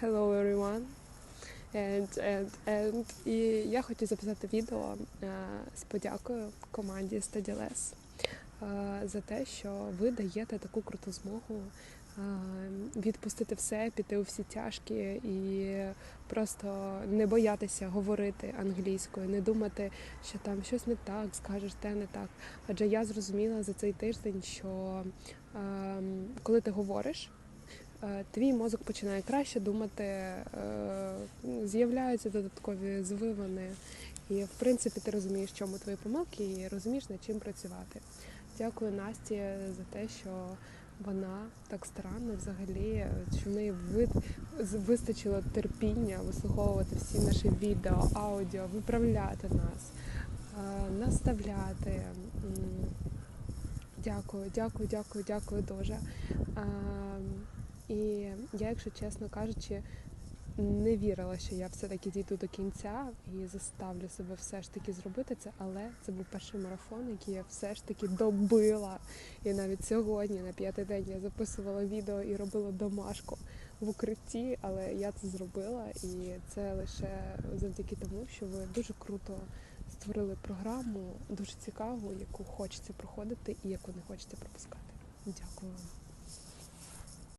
Hello everyone. And, and, and. І я хочу записати відео е, з подякою команді StudyLess е, за те, що ви даєте таку круту змогу е, відпустити все, піти у всі тяжкі і просто не боятися говорити англійською, не думати, що там щось не так, скажеш те не так. Адже я зрозуміла за цей тиждень, що е, коли ти говориш, твій мозок починає краще думати, е, з'являються додаткові звивини, і в принципі ти розумієш, чому твої помилки, і розумієш над чим працювати. Дякую Насті за те, що вона так старанно взагалі, що в неї вистачило терпіння вислуховувати всі наші відео, аудіо, виправляти нас, е, наставляти. Дякую, дякую, дякую, дякую дуже. І я, якщо чесно кажучи, не вірила, що я все-таки дійду до кінця і заставлю себе все ж таки зробити це, але це був перший марафон, який я все ж таки добила. І навіть сьогодні, на п'ятий день, я записувала відео і робила домашку в укритті, але я це зробила, і це лише завдяки тому, що ви дуже круто створили програму, дуже цікаву, яку хочеться проходити і яку не хочеться пропускати. Дякую вам.